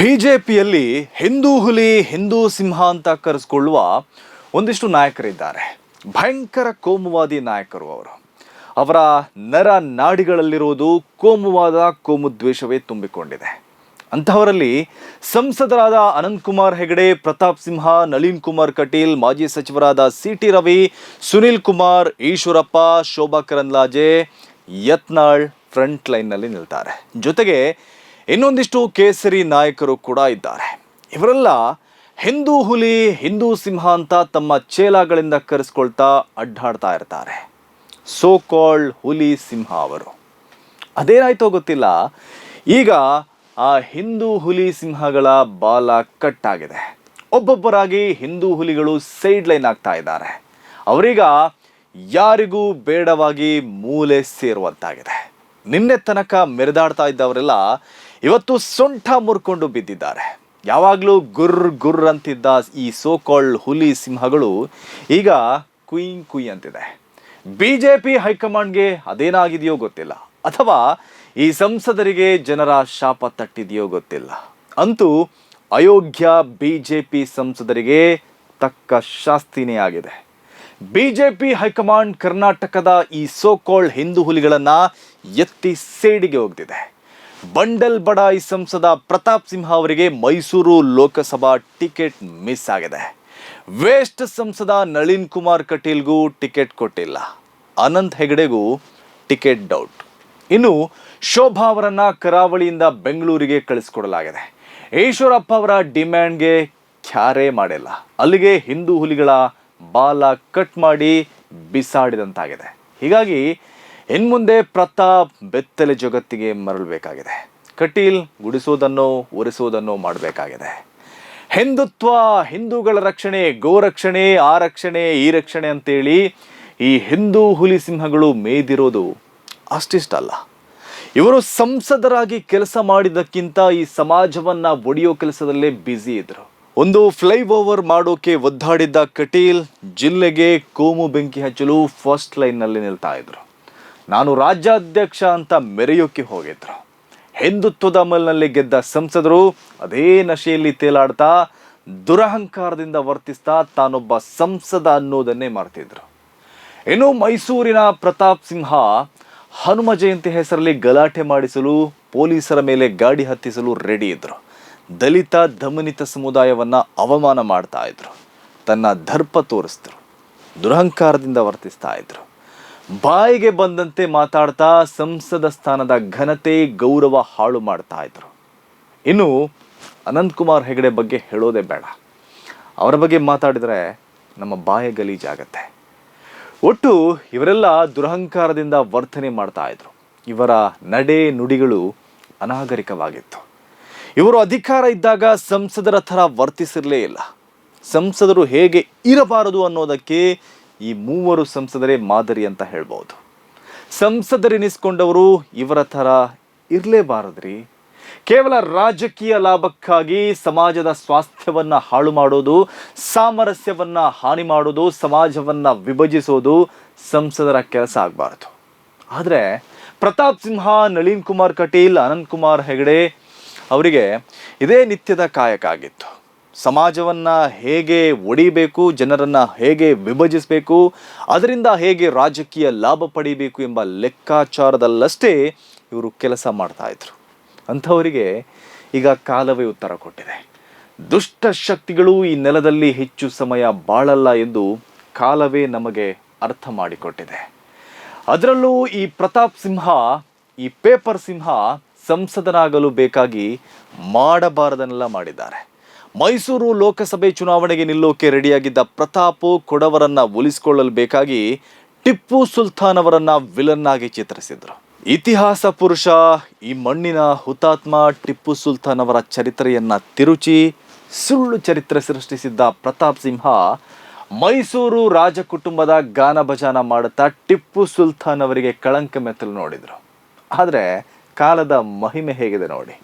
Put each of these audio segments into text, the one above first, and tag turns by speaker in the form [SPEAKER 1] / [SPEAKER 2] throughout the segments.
[SPEAKER 1] ಬಿಜೆಪಿಯಲ್ಲಿ ಹಿಂದೂ ಹುಲಿ, ಹಿಂದೂ ಸಿಂಹ ಅಂತ ಕರೆಸ್ಕೊಳ್ಳುವ ಒಂದಿಷ್ಟು ನಾಯಕರಿದ್ದಾರೆ. ಭಯಂಕರ ಕೋಮುವಾದಿ ನಾಯಕರು ಅವರು. ಅವರ ನರ ನಾಡಿಗಳಲ್ಲಿರುವುದು ಕೋಮುವಾದ, ಕೋಮು ದ್ವೇಷವೇ ತುಂಬಿಕೊಂಡಿದೆ. ಅಂತಹವರಲ್ಲಿ ಸಂಸದರಾದ ಅನಂತ್ ಕುಮಾರ್ ಹೆಗಡೆ, ಪ್ರತಾಪ್ ಸಿಂಹ, ನಳಿನ್ ಕುಮಾರ್ ಕಟೀಲ್, ಮಾಜಿ ಸಚಿವರಾದ C T Ravi, Sunil Kumar, Eshwarappa, Shobha Karandlaje Yatnal front ಲೈನ್ನಲ್ಲಿ ನಿಲ್ತಾರೆ. ಜೊತೆಗೆ ಇನ್ನೊಂದಿಷ್ಟು ಕೇಸರಿ ನಾಯಕರು ಕೂಡ ಇದ್ದಾರೆ. ಇವರೆಲ್ಲ ಹಿಂದೂ ಹುಲಿ, ಹಿಂದೂ ಸಿಂಹ ಅಂತ ತಮ್ಮ ಚೇಲಾಗಳಿಂದ ಕರೆಸ್ಕೊಳ್ತಾ ಅಡ್ಡಾಡ್ತಾ ಇರ್ತಾರೆ. ಸೋ ಕಾಲ್ಡ್ ಹುಲಿ ಸಿಂಹ ಅವರು. ಅದೇನಾಯ್ತೋ ಗೊತ್ತಿಲ್ಲ. ಈಗ ಆ ಹಿಂದೂ ಹುಲಿ ಸಿಂಹಗಳ ಬಾಲ ಕಟ್ಟಾಗಿದೆ. ಒಬ್ಬೊಬ್ಬರಾಗಿ ಹಿಂದೂ ಹುಲಿಗಳು ಸೈಡ್ ಲೈನ್ ಆಗ್ತಾ ಇದ್ದಾರೆ. ಅವರೀಗ ಯಾರಿಗೂ ಬೇಡವಾಗಿ ಮೂಲೆ ಸೇರುವಂತಾಗಿದೆ. ನಿನ್ನೆ ತನಕ ಮೆರೆದಾಡ್ತಾ ಇದ್ದವರೆಲ್ಲ ಇವತ್ತು ಸೊಂಟ ಮುರ್ಕೊಂಡು ಬಿದ್ದಿದ್ದಾರೆ. ಯಾವಾಗಲೂ ಗುರ್ ಗುರ್ ಅಂತಿದ್ದ ಈ ಸೋಕಾಲ್ಡ್ ಹುಲಿ ಸಿಂಹಗಳು ಈಗ ಕುಯ್ ಕುಯ್ ಅಂತಿದೆ. ಬಿ ಜೆ ಪಿ ಹೈಕಮಾಂಡ್ಗೆ ಅದೇನಾಗಿದೆಯೋ ಗೊತ್ತಿಲ್ಲ. ಅಥವಾ ಈ ಸಂಸದರಿಗೆ ಜನರ ಶಾಪ ತಟ್ಟಿದೆಯೋ ಗೊತ್ತಿಲ್ಲ. ಅಂತೂ ಅಯೋಗ್ಯ ಬಿ ಜೆ ಪಿ ಸಂಸದರಿಗೆ ತಕ್ಕ ಶಾಸ್ತಿನೇ ಆಗಿದೆ. ಬಿ ಜೆ ಪಿ ಹೈಕಮಾಂಡ್ ಕರ್ನಾಟಕದ ಈ ಸೋಕೋಲ್ಡ್ ಹಿಂದೂ ಹುಲಿಗಳನ್ನು ಎತ್ತಿ ಸೇಡಿಗೆ ಹೋಗ್ತಿದೆ. ಬಂಡಲ್ ಬಡಾಯಿ ಸಂಸದ ಪ್ರತಾಪ್ ಸಿಂಹ ಅವರಿಗೆ ಮೈಸೂರು ಲೋಕಸಭಾ ಟಿಕೆಟ್ ಮಿಸ್ ಆಗಿದೆ. ವೇಸ್ಟ್ ಸಂಸದ ನಳಿನ್ ಕುಮಾರ್ ಕಟೀಲ್ಗೂ ಟಿಕೆಟ್ ಕೊಟ್ಟಿಲ್ಲ. ಅನಂತ್ ಹೆಗಡೆಗೂ ಟಿಕೆಟ್ ಡೌಟ್. ಇನ್ನು ಶೋಭಾ ಅವರನ್ನ ಕರಾವಳಿಯಿಂದ ಬೆಂಗಳೂರಿಗೆ ಕಳಿಸ್ಕೊಡಲಾಗಿದೆ. ಈಶ್ವರಪ್ಪ ಅವರ ಡಿಮ್ಯಾಂಡ್ಗೆ ಕ್ಯಾರೇ ಮಾಡಿಲ್ಲ. ಅಲ್ಲಿಗೆ ಹಿಂದೂ ಹುಲಿಗಳ ಬಾಲ ಕಟ್ ಮಾಡಿ ಬಿಸಾಡಿದಂತಾಗಿದೆ. ಹೀಗಾಗಿ ಇನ್ಮುಂದೆ ಪ್ರತಾಪ್ ಬೆತ್ತಲೆ ಜಗತ್ತಿಗೆ ಮರಳಬೇಕಾಗಿದೆ. ಕಟೀಲ್ ಗುಡಿಸೋದನ್ನು ಒರೆಸೋದನ್ನೋ ಮಾಡಬೇಕಾಗಿದೆ. ಹಿಂದುತ್ವ, ಹಿಂದೂಗಳ ರಕ್ಷಣೆ, ಗೋರಕ್ಷಣೆ ಆ ರಕ್ಷಣೆ ಈ ರಕ್ಷಣೆ ಅಂತೇಳಿ ಈ ಹಿಂದೂ ಹುಲಿ ಸಿಂಹಗಳು ಮೇದಿರೋದು ಅಷ್ಟಿಷ್ಟಲ್ಲ ಇವರು ಸಂಸದರಾಗಿ ಕೆಲಸ ಮಾಡಿದ್ದಕ್ಕಿಂತ ಈ ಸಮಾಜವನ್ನ ಒಡೆಯೋ ಕೆಲಸದಲ್ಲೇ ಬ್ಯುಸಿ ಇದ್ರು. ಒಂದು ಫ್ಲೈಓವರ್ ಮಾಡೋಕೆ ಒದ್ದಾಡಿದ್ದ ಕಟೀಲ್ ಜಿಲ್ಲೆಗೆ ಕೋಮು ಬೆಂಕಿ ಹಚ್ಚಲು ಫಸ್ಟ್ ಲೈನ್ನಲ್ಲಿ ನಿಲ್ತಾ ಇದ್ರು. ನಾನು ರಾಜ್ಯಾಧ್ಯಕ್ಷ ಅಂತ ಮೆರೆಯೋಕೆ ಹೋಗಿದ್ರು. ಹಿಂದುತ್ವದ ಅಮಲ್ನಲ್ಲಿ ಗೆದ್ದ ಸಂಸದರು ಅದೇ ನಶೆಯಲ್ಲಿ ತೇಲಾಡ್ತಾ, ದುರಹಂಕಾರದಿಂದ ವರ್ತಿಸ್ತಾ ತಾನೊಬ್ಬ ಸಂಸದ ಅನ್ನೋದನ್ನೇ ಮಾಡ್ತಿದ್ರು. ಇನ್ನು ಮೈಸೂರಿನ ಪ್ರತಾಪ್ ಸಿಂಹ ಹನುಮ ಜಯಂತಿ ಹೆಸರಲ್ಲಿ ಗಲಾಟೆ ಮಾಡಿಸಲು, ಪೊಲೀಸರ ಮೇಲೆ ಗಾಡಿ ಹತ್ತಿಸಲು ರೆಡಿ ಇದ್ರು. ದಲಿತ, ದಮನಿತ ಸಮುದಾಯವನ್ನ ಅವಮಾನ ಮಾಡ್ತಾ ಇದ್ರು. ತನ್ನ ದರ್ಪ ತೋರಿಸಿದ್ರು. ದುರಹಂಕಾರದಿಂದ ವರ್ತಿಸ್ತಾ ಇದ್ರು. ಬಾಯಿಗೆ ಬಂದಂತೆ ಮಾತಾಡ್ತಾ ಸಂಸದ ಸ್ಥಾನದ ಘನತೆ, ಗೌರವ ಹಾಳು ಮಾಡ್ತಾ ಇದ್ರು. ಇನ್ನು ಅನಂತ್ ಕುಮಾರ್ ಹೆಗಡೆ ಬಗ್ಗೆ ಹೇಳೋದೇ ಬೇಡ. ಅವರ ಬಗ್ಗೆ ಮಾತಾಡಿದರೆ ನಮ್ಮ ಬಾಯ ಗಲೀಜಾಗತ್ತೆ ಒಟ್ಟು ಇವರೆಲ್ಲ ದುರಹಂಕಾರದಿಂದ ವರ್ತನೆ ಮಾಡ್ತಾ ಇದ್ರು. ಇವರ ನಡೆ ನುಡಿಗಳು ಅನಾಗರಿಕವಾಗಿತ್ತು. ಇವರು ಅಧಿಕಾರ ಇದ್ದಾಗ ಸಂಸದರ ಥರ ವರ್ತಿಸಿರಲೇ ಇಲ್ಲ. ಸಂಸದರು ಹೇಗೆ ಇರಬಾರದು ಅನ್ನೋದಕ್ಕೆ ಈ ಮೂವರು ಸಂಸದರೇ ಮಾದರಿ ಅಂತ ಹೇಳ್ಬೋದು. ಸಂಸದರೆನಿಸ್ಕೊಂಡವರು ಇವರ ಥರ ಇರಲೇಬಾರದ್ರಿ. ಕೇವಲ ರಾಜಕೀಯ ಲಾಭಕ್ಕಾಗಿ ಸಮಾಜದ ಸ್ವಾಸ್ಥ್ಯವನ್ನು ಹಾಳು ಮಾಡೋದು, ಸಾಮರಸ್ಯವನ್ನು ಹಾನಿ ಮಾಡೋದು, ಸಮಾಜವನ್ನು ವಿಭಜಿಸೋದು ಸಂಸದರ ಕೆಲಸ ಆಗಬಾರದು. ಆದರೆ ಪ್ರತಾಪ್ ಸಿಂಹ, ನಳೀನ್ ಕುಮಾರ್ ಕಟೀಲ್, ಅನಂತ್ ಕುಮಾರ್ ಹೆಗಡೆ ಅವರಿಗೆ ಇದೇ ನಿತ್ಯದ ಕಾಯಕ ಆಗಿತ್ತು. ಸಮಾಜವನ್ನ ಹೇಗೆ ಒಡಿಬೇಕು, ಜನರನ್ನ ಹೇಗೆ ವಿಭಜಿಸಬೇಕು, ಅದರಿಂದ ಹೇಗೆ ರಾಜಕೀಯ ಲಾಭ ಪಡಿಬೇಕು ಎಂಬ ಲೆಕ್ಕಾಚಾರದಲ್ಲಷ್ಟೇ ಇವರು ಕೆಲಸ ಮಾಡ್ತಾ ಇದ್ರು. ಅಂಥವರಿಗೆ ಈಗ ಕಾಲವೇ ಉತ್ತರ ಕೊಟ್ಟಿದೆ. ದುಷ್ಟ ಶಕ್ತಿಗಳು ಈ ನೆಲದಲ್ಲಿ ಹೆಚ್ಚು ಸಮಯ ಬಾಳಲ್ಲ ಎಂದು ಕಾಲವೇ ನಮಗೆ ಅರ್ಥ ಮಾಡಿಕೊಟ್ಟಿದೆ. ಅದರಲ್ಲೂ ಈ ಪ್ರತಾಪ್ ಸಿಂಹ, ಈ ಪೇಪರ್ ಸಿಂಹ ಸಂಸದನಾಗಲು ಬೇಕಾಗಿ ಮಾಡಬಾರದನ್ನೆಲ್ಲ ಮಾಡಿದ್ದಾರೆ. ಮೈಸೂರು ಲೋಕಸಭೆ ಚುನಾವಣೆಗೆ ನಿಲ್ಲೋಕೆ ರೆಡಿಯಾಗಿದ್ದ ಪ್ರತಾಪ್ ಕೊಡವರನ್ನ ಒಲಿಸಿಕೊಳ್ಳಲು ಬೇಕಾಗಿ ಟಿಪ್ಪು ಸುಲ್ತಾನ್ ಅವರನ್ನ ವಿಲನ್ ಆಗಿ ಚಿತ್ರಿಸಿದ್ರು. ಇತಿಹಾಸ ಪುರುಷ, ಈ ಮಣ್ಣಿನ ಹುತಾತ್ಮ ಟಿಪ್ಪು ಸುಲ್ತಾನ್ ಅವರ ಚರಿತ್ರೆಯನ್ನ ತಿರುಚಿ ಸುಳ್ಳು ಚರಿತ್ರೆ ಸೃಷ್ಟಿಸಿದ್ದ ಪ್ರತಾಪ್ ಸಿಂಹ ಮೈಸೂರು ರಾಜ ಕುಟುಂಬದ ಗಾನ ಭಜಾನ ಮಾಡುತ್ತಾ ಟಿಪ್ಪು ಸುಲ್ತಾನ್ ಅವರಿಗೆ ಕಳಂಕ ಮೆತ್ತಲು ನೋಡಿದ್ರು. ಆದರೆ ಕಾಲದ ಮಹಿಮೆ ಹೇಗಿದೆ ನೋಡಿ.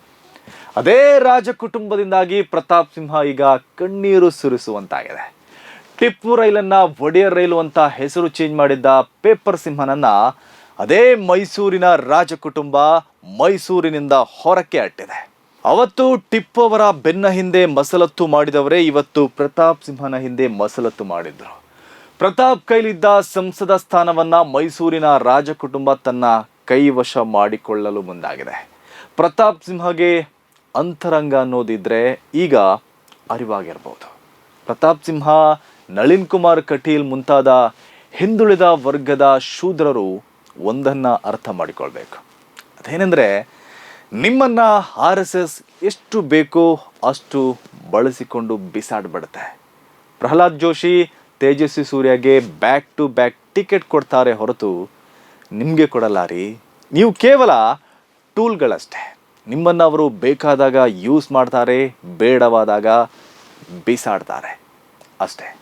[SPEAKER 1] ಅದೇ ರಾಜ ಕುಟುಂಬದಿಂದಾಗಿ ಪ್ರತಾಪ್ ಸಿಂಹ ಈಗ ಕಣ್ಣೀರು ಸುರಿಸುವಂತಾಗಿದೆ. ಟಿಪ್ಪು ರೈಲನ್ನ ಒಡೆಯರ್ ರೈಲು ಅಂತ ಹೆಸರು ಚೇಂಜ್ ಮಾಡಿದ್ದ ಪೇಪರ್ ಸಿಂಹನನ್ನ ಅದೇ ಮೈಸೂರಿನ ರಾಜ ಕುಟುಂಬ ಮೈಸೂರಿನಿಂದ ಹೊರಕ್ಕೆ ಅಟ್ಟಿದೆ. ಅವತ್ತು ಟಿಪ್ಪು ಅವರ ಬೆನ್ನ ಹಿಂದೆ ಮಸಲತ್ತು ಮಾಡಿದವರೇ ಇವತ್ತು ಪ್ರತಾಪ್ ಸಿಂಹನ ಹಿಂದೆ ಮಸಲತ್ತು ಮಾಡಿದ್ರು. ಪ್ರತಾಪ್ ಕೈಲಿದ್ದ ಸಂಸದ ಸ್ಥಾನವನ್ನ ಮೈಸೂರಿನ ರಾಜ ಕುಟುಂಬ ತನ್ನ ಕೈವಶ ಮಾಡಿಕೊಳ್ಳಲು ಮುಂದಾಗಿದೆ. ಪ್ರತಾಪ್ ಸಿಂಹಗೆ ಅಂತರಂಗ ಅನ್ನೋದಿದ್ರೆ ಈಗ ಅರಿವಾಗಿರ್ಬೋದು. ಪ್ರತಾಪ್ ಸಿಂಹ, ನಳಿನ್ ಕುಮಾರ್ ಕಟೀಲ್ ಮುಂತಾದ ಹಿಂದುಳಿದ ವರ್ಗದ ಶೂದ್ರರು ಒಂದನ್ನು ಅರ್ಥ ಮಾಡಿಕೊಳ್ಬೇಕು. ಅದೇನೆಂದರೆ ನಿಮ್ಮನ್ನು ಆರ್ ಎಸ್ ಎಸ್ ಎಷ್ಟು ಬೇಕೋ ಅಷ್ಟು ಬಳಸಿಕೊಂಡು ಬಿಸಾಡ್ಬಿಡುತ್ತೆ. ಪ್ರಹ್ಲಾದ್ ಜೋಶಿ, ತೇಜಸ್ವಿ ಸೂರ್ಯಗೆ ಬ್ಯಾಕ್ ಟು ಬ್ಯಾಕ್ ಟಿಕೆಟ್ ಕೊಡ್ತಾರೆ ಹೊರತು ನಿಮಗೆ ಕೊಡಲ್ಲ ರೀ ನೀವು ಕೇವಲ ಟೂಲ್ಗಳಷ್ಟೇ. ನಿಮ್ಮನ್ನು ಅವರು ಬೇಕಾದಾಗ ಯೂಸ್ ಮಾಡ್ತಾರೆ ಬೇಡವಾದಾಗ ಬಿಸಾಡ್ತಾರೆ. ಅಷ್ಟೇ.